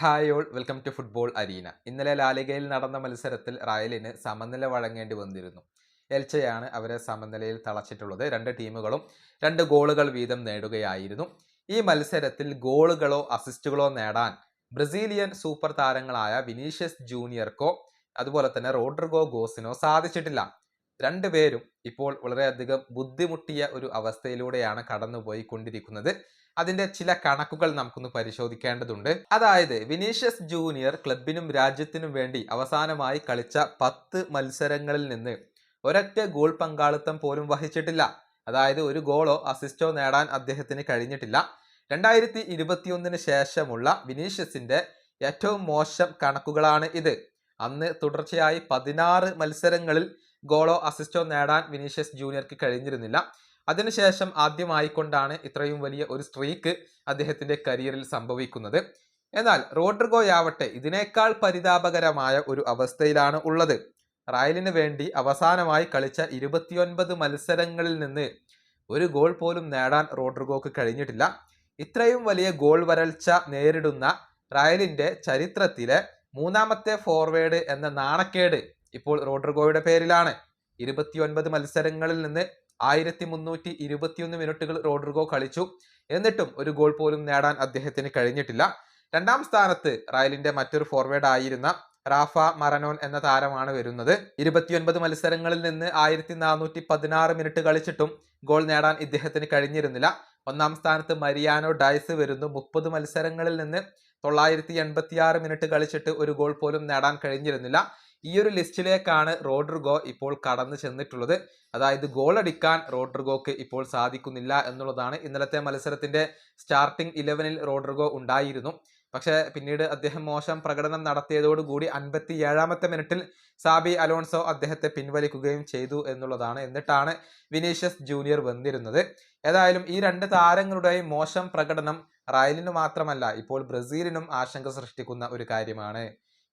Hi all welcome to football arena ഇന്നലെ ലാലിഗയിൽ നടന്ന മത്സരത്തിൽ റയലിന് സമനില വഴങ്ങേണ്ടി വന്നിരുന്നു. എൽച്ചയാണ് അവരെ സമനിലയിൽ തളച്ചിട്ടുള്ളത്. രണ്ട് ടീമുകളും രണ്ട് ഗോളുകൾ വീതം നേടുകയായിരുന്നു. ഈ മത്സരത്തിൽ ഗോളുകളോ അസിസ്റ്റുകളോ നേടാൻ ബ്രസീലിയൻ സൂപ്പർ താരങ്ങളായ വിനീഷ്യസ് ജൂനിയർക്കോ അതുപോലെ തന്നെ റോഡ്രിഗോ ഗോസിനോ സാധിച്ചിട്ടില്ല. രണ്ടുപേരും ഇപ്പോൾ വളരെയധികം ബുദ്ധിമുട്ടിയ ഒരു അവസ്ഥയിലൂടെയാണ് കടന്നുപോയി കൊണ്ടിരിക്കുന്നത് അതിന്റെ ചില കണക്കുകൾ നമുക്കൊന്ന് പരിശോധിക്കേണ്ടതുണ്ട്. അതായത് വിനീഷ്യസ് ജൂനിയർ ക്ലബിനും രാജ്യത്തിനും വേണ്ടി അവസാനമായി കളിച്ച പത്ത് മത്സരങ്ങളിൽ നിന്ന് ഒരൊറ്റ ഗോൾ പങ്കാളിത്തം പോലും വഹിച്ചിട്ടില്ല. അതായത് ഒരു ഗോളോ അസിസ്റ്റോ നേടാൻ അദ്ദേഹത്തിന് കഴിഞ്ഞിട്ടില്ല. രണ്ടായിരത്തി ഇരുപത്തിയൊന്നിന് ശേഷമുള്ള വിനീഷ്യസിന്റെ ഏറ്റവും മോശം കണക്കുകളാണ് ഇത്. അന്ന് തുടർച്ചയായി പതിനാറ് മത്സരങ്ങളിൽ ഗോളോ അസിസ്റ്റോ നേടാൻ വിനീഷ്യസ് ജൂനിയർക്ക് കഴിഞ്ഞിരുന്നില്ല. അതിനുശേഷം ആദ്യമായിക്കൊണ്ടാണ് ഇത്രയും വലിയ ഒരു സ്ട്രീക്ക് അദ്ദേഹത്തിന്റെ കരിയറിൽ സംഭവിക്കുന്നത്. എന്നാൽ റോഡ്രിഗോയാവട്ടെ ഇതിനേക്കാൾ പരിതാപകരമായ ഒരു അവസ്ഥയിലാണ് ഉള്ളത്. റയലിന് വേണ്ടി അവസാനമായി കളിച്ച ഇരുപത്തിയൊൻപത് മത്സരങ്ങളിൽ നിന്ന് ഒരു ഗോൾ പോലും നേടാൻ റോഡ്രിഗോക്ക് കഴിഞ്ഞിട്ടില്ല. ഇത്രയും വലിയ ഗോൾ വരൾച്ച നേരിടുന്ന റയലിന്റെ ചരിത്രത്തിലെ മൂന്നാമത്തെ ഫോർവേഡ് എന്ന നാണക്കേട് ഇപ്പോൾ റോഡ്രിഗോയുടെ പേരിലാണ് ഇരുപത്തിയൊൻപത് മത്സരങ്ങളിൽ നിന്ന് ആയിരത്തി മുന്നൂറ്റി ഇരുപത്തിയൊന്ന് മിനിറ്റുകൾ റോഡ്രിഗോ കളിച്ചു. എന്നിട്ടും ഒരു ഗോൾ പോലും നേടാൻ അദ്ദേഹത്തിന് കഴിഞ്ഞിട്ടില്ല. രണ്ടാം സ്ഥാനത്ത് റയലിന്റെ മറ്റൊരു ഫോർവേഡ് ആയിരുന്ന റാഫ മറനോൻ എന്ന താരമാണ് വരുന്നത്. ഇരുപത്തിയൊൻപത് മത്സരങ്ങളിൽ നിന്ന് ആയിരത്തി നാനൂറ്റി പതിനാറ് മിനിറ്റ് കളിച്ചിട്ടും ഗോൾ നേടാൻ ഇദ്ദേഹത്തിന് കഴിഞ്ഞിരുന്നില്ല. ഒന്നാം സ്ഥാനത്ത് മരിയാനോ ഡൈസ് വരുന്നു. മുപ്പത് മത്സരങ്ങളിൽ നിന്ന് തൊള്ളായിരത്തി എൺപത്തിയാറ് മിനിറ്റ് കളിച്ചിട്ട് ഒരു ഗോൾ പോലും നേടാൻ കഴിഞ്ഞിരുന്നില്ല. ഈ ഒരു ലിസ്റ്റിലേക്കാണ് റോഡ്രിഗോ ഇപ്പോൾ കടന്നു ചെന്നിട്ടുള്ളത്. അതായത് ഗോൾ അടിക്കാൻ റോഡ്രിഗോക്ക് ഇപ്പോൾ സാധിക്കുന്നില്ല എന്നുള്ളതാണ് ഇന്നലത്തെ മത്സരത്തിന്റെ സ്റ്റാർട്ടിംഗ് ഇലവനിൽ റോഡ്രിഗോ ഉണ്ടായിരുന്നു. പക്ഷെ പിന്നീട് അദ്ദേഹം മോശം പ്രകടനം നടത്തിയതോടുകൂടി അൻപത്തി ഏഴാമത്തെ മിനിറ്റിൽ സാബി അലോൺസോ അദ്ദേഹത്തെ പിൻവലിക്കുകയും ചെയ്തു എന്നുള്ളതാണ്. എന്നിട്ടാണ് വിനീഷ്യസ് ജൂനിയർ വന്നിരുന്നത്. ഏതായാലും ഈ രണ്ട് താരങ്ങളുടെയും മോശം പ്രകടനം റയലിന് മാത്രമല്ല ഇപ്പോൾ ബ്രസീലിനും ആശങ്ക സൃഷ്ടിക്കുന്ന ഒരു കാര്യമാണ്.